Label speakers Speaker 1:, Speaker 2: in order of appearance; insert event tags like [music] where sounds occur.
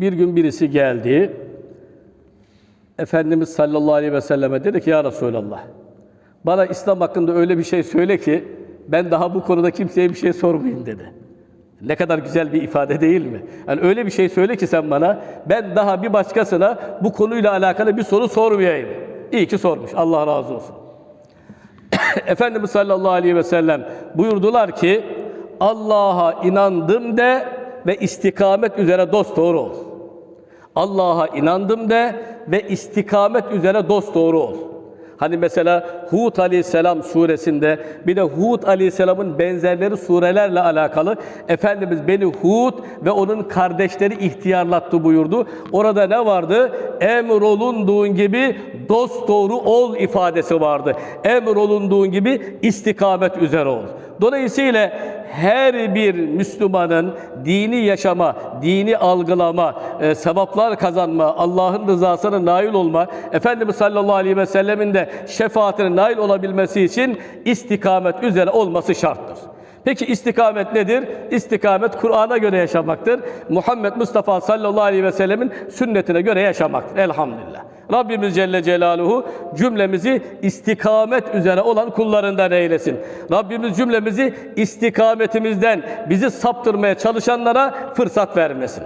Speaker 1: Bir gün birisi geldi. Efendimiz sallallahu aleyhi ve selleme dedi ki ya Resulallah bana İslam hakkında öyle bir şey söyle ki ben daha bu konuda kimseye bir şey sormayayım dedi. Ne kadar güzel bir ifade değil mi? Yani öyle bir şey söyle ki sen bana ben daha bir başkasına bu konuyla alakalı bir soru sormayayım. İyi ki sormuş. Allah razı olsun. [coughs] Efendimiz sallallahu aleyhi ve sellem buyurdular ki Allah'a inandım de ve istikamet üzere dost doğru ol. Allah'a inandım de ve istikamet üzere dost doğru ol. Hani mesela Hud aleyhisselam suresinde bir de Hud aleyhisselamın benzerleri surelerle alakalı Efendimiz beni Hud ve onun kardeşleri ihtiyarlattı buyurdu. Orada ne vardı? Emrolunduğun gibi dost doğru ol ifadesi vardı. Emrolunduğun gibi istikamet üzere ol. Dolayısıyla her bir Müslümanın dini yaşama, dini algılama, e, sevaplar kazanma, Allah'ın rızasına nail olma, Efendimiz sallallahu aleyhi ve sellemin de şefaatine nail olabilmesi için istikamet üzere olması şarttır. Peki istikamet nedir? İstikamet Kur'an'a göre yaşamaktır. Muhammed Mustafa sallallahu aleyhi ve sellemin sünnetine göre yaşamaktır. Elhamdülillah. Rabbimiz Celle Celaluhu cümlemizi istikamet üzere olan kullarından eylesin. Rabbimiz cümlemizi istikametimizden bizi saptırmaya çalışanlara fırsat vermesin.